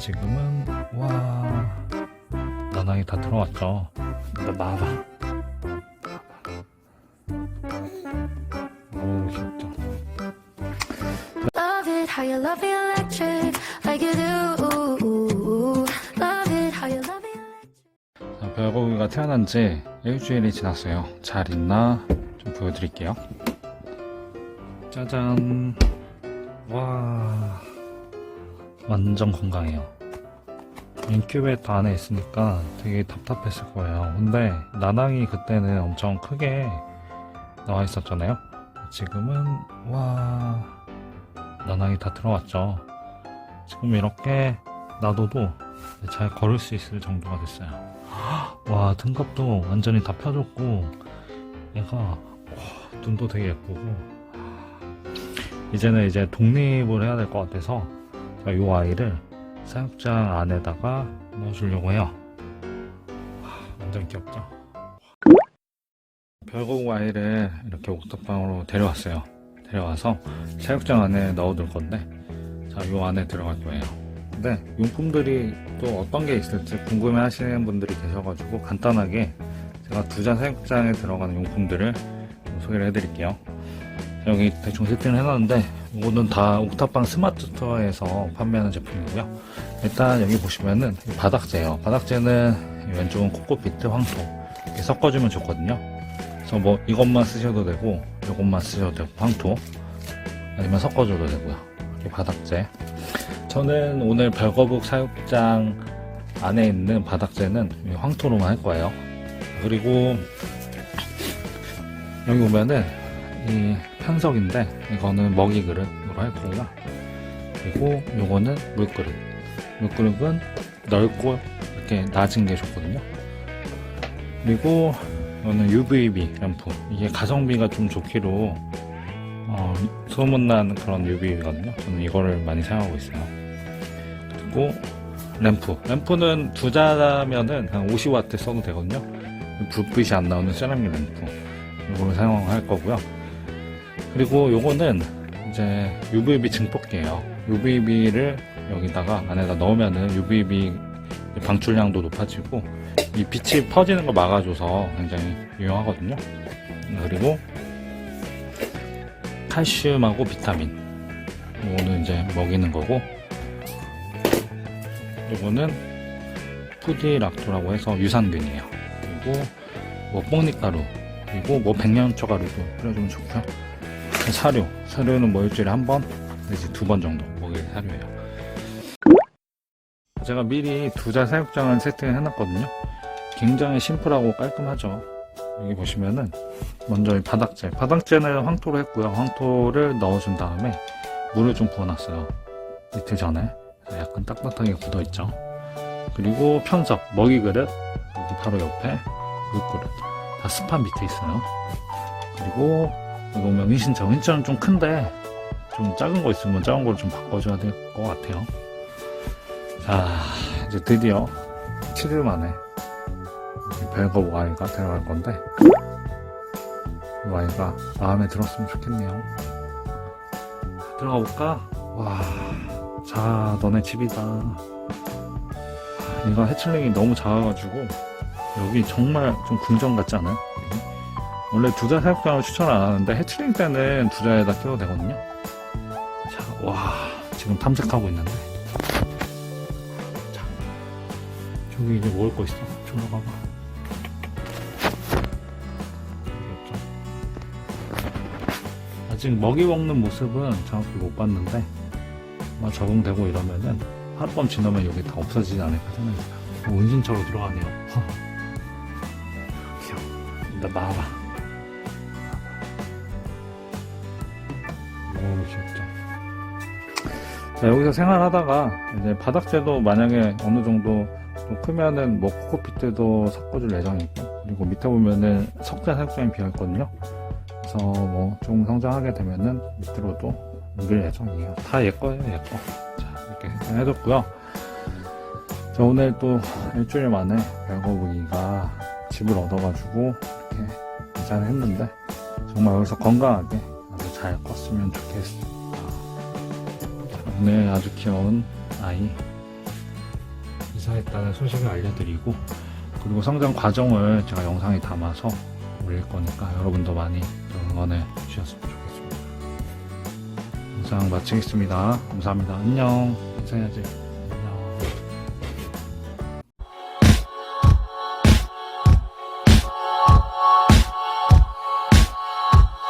지금은 와 나나이 다 들어왔죠. 나 나와봐. 오 귀엽다. Love it how you love me electric, like you do. Love it how you love me electric. 자, 별고기가 태어난 지 일주일이 지났어요. 잘 있나 좀 보여드릴게요. 짜잔. 와. 완전 건강해요. 인큐베이터 안에 있으니까 되게 답답했을 거예요. 근데 나낭이 그때는 엄청 크게 나와 있었잖아요. 지금은 와 나낭이 다 들어왔죠. 지금 이렇게 놔둬도 잘 걸을 수 있을 정도가 됐어요. 와 등갑도 완전히 다 펴졌고 얘가 와, 눈도 되게 예쁘고 이제는 이제 독립을 해야 될 것 같아서 제가 이 아이를 사육장 안에다가 넣어주려고 해요. 와, 완전 귀엽죠? 별고구 아이를 이렇게 옥탑방으로 데려왔어요. 데려와서 사육장 안에 넣어둘 건데 자이 안에 들어갈 거예요. 근데 용품들이 또 어떤 게 있을지 궁금해 하시는 분들이 계셔가지고 간단하게 제가 두자 사육장에 들어가는 용품들을 좀 소개를 해드릴게요. 여기 대충 세팅을 해놨는데 이거는 다 옥탑방 스마트 스토어에서 판매하는 제품이고요. 일단 여기 보시면은 이 바닥재예요. 바닥재는 이 왼쪽은 코코피트, 황토 이렇게 섞어주면 좋거든요. 그래서 뭐 이것만 쓰셔도 되고 이것만 쓰셔도 되고 황토 아니면 섞어줘도 되고요. 이렇게 바닥재 저는 오늘 별거북 사육장 안에 있는 바닥재는 이 황토로만 할 거예요. 그리고 여기 보면은 이 편석인데 이거는 먹이 그릇으로 할 거고요. 그리고 요거는 물그릇. 물그릇은 넓고 이렇게 낮은 게 좋거든요. 그리고 이거는 UVB 램프. 이게 가성비가 좀 좋기로 어, 소문난 그런 UV거든요. 저는 이거를 많이 사용하고 있어요. 그리고 램프. 램프는 두 자면은 한 50W 써도 되거든요. 불빛이 안 나오는 세라믹 램프. 이거를 사용할 거고요. 그리고 요거는 이제 UVB 증폭기예요. UVB를 여기다가 안에다 넣으면은 UVB 방출량도 높아지고 이 빛이 퍼지는 걸 막아줘서 굉장히 유용하거든요. 그리고 칼슘하고 비타민. 이거는 이제 먹이는 거고 이거는 푸디락토라고 해서 유산균이에요. 그리고 뭐 뽕잎가루 그리고 뭐 백년초 가루도 뿌려주면 좋고요. 사료 사료는 뭐 일주일에 한 번 내지 두 번 정도 먹일 사료예요. 제가 미리 두 자 사육장을 세팅을 해놨거든요. 굉장히 심플하고 깔끔하죠. 여기 보시면은 먼저 이 바닥재 바닥재는 황토로 했고요. 황토를 넣어준 다음에 물을 좀 부어놨어요. 이틀 전에 약간 딱딱하게 굳어있죠. 그리고 편석 먹이 그릇 여기 바로 옆에 물그릇 다 스판 밑에 있어요. 그리고 이거 은신처 은신처는 좀 큰데 좀 작은 거 있으면 작은 걸좀 바꿔줘야 될 것 같아요. 자 이제 드디어 7일 만에 별거 아이가 데려갈 건데 이 아이가 마음에 들었으면 좋겠네요. 들어가 볼까? 와, 자 너네 집이다. 얘가 해칠링이 너무 작아가지고 여기 정말 좀 궁전 같지 않아요? 원래 두자 사육장을 추천 안 하는데 해칠링 때는 두자에다 끼워도 되거든요. 자, 와 지금 탐색하고 있는데. 자, 저기 이제 먹을 거 있어. 저로 가봐. 아직 먹이 먹는 모습은 정확히 못 봤는데 아마 적응되고 이러면은 하룻밤 지나면 여기 다 없어지지 않을까 생각합니다. 운신처로 들어가네요. 귀여워. 나 나와봐. 너무 귀엽죠. 자, 여기서 생활하다가 이제 바닥재도 만약에 어느 정도 좀 크면은 뭐 코코피트도 섞어줄 예정이고 그리고 밑에 보면은 석자 사육장이 비어있거든요. 그래서 뭐좀 성장하게 되면은 밑으로도 옮길 예정이에요. 다 예거예요, 예거. 자, 이렇게 해줬고요. 자, 오늘 또 일주일 만에 별거북이가 집을 얻어가지고 이렇게 인사를 했는데 정말 여기서 건강하게 잘 컸으면 좋겠습니다. 자, 오늘 아주 귀여운 아이 이사했다는 소식을 알려드리고 그리고 성장 과정을 제가 영상에 담아서 올릴 거니까 여러분도 많이 응원해 주셨으면 좋겠습니다. 영상 마치겠습니다. 감사합니다. 안녕. 인사해야지.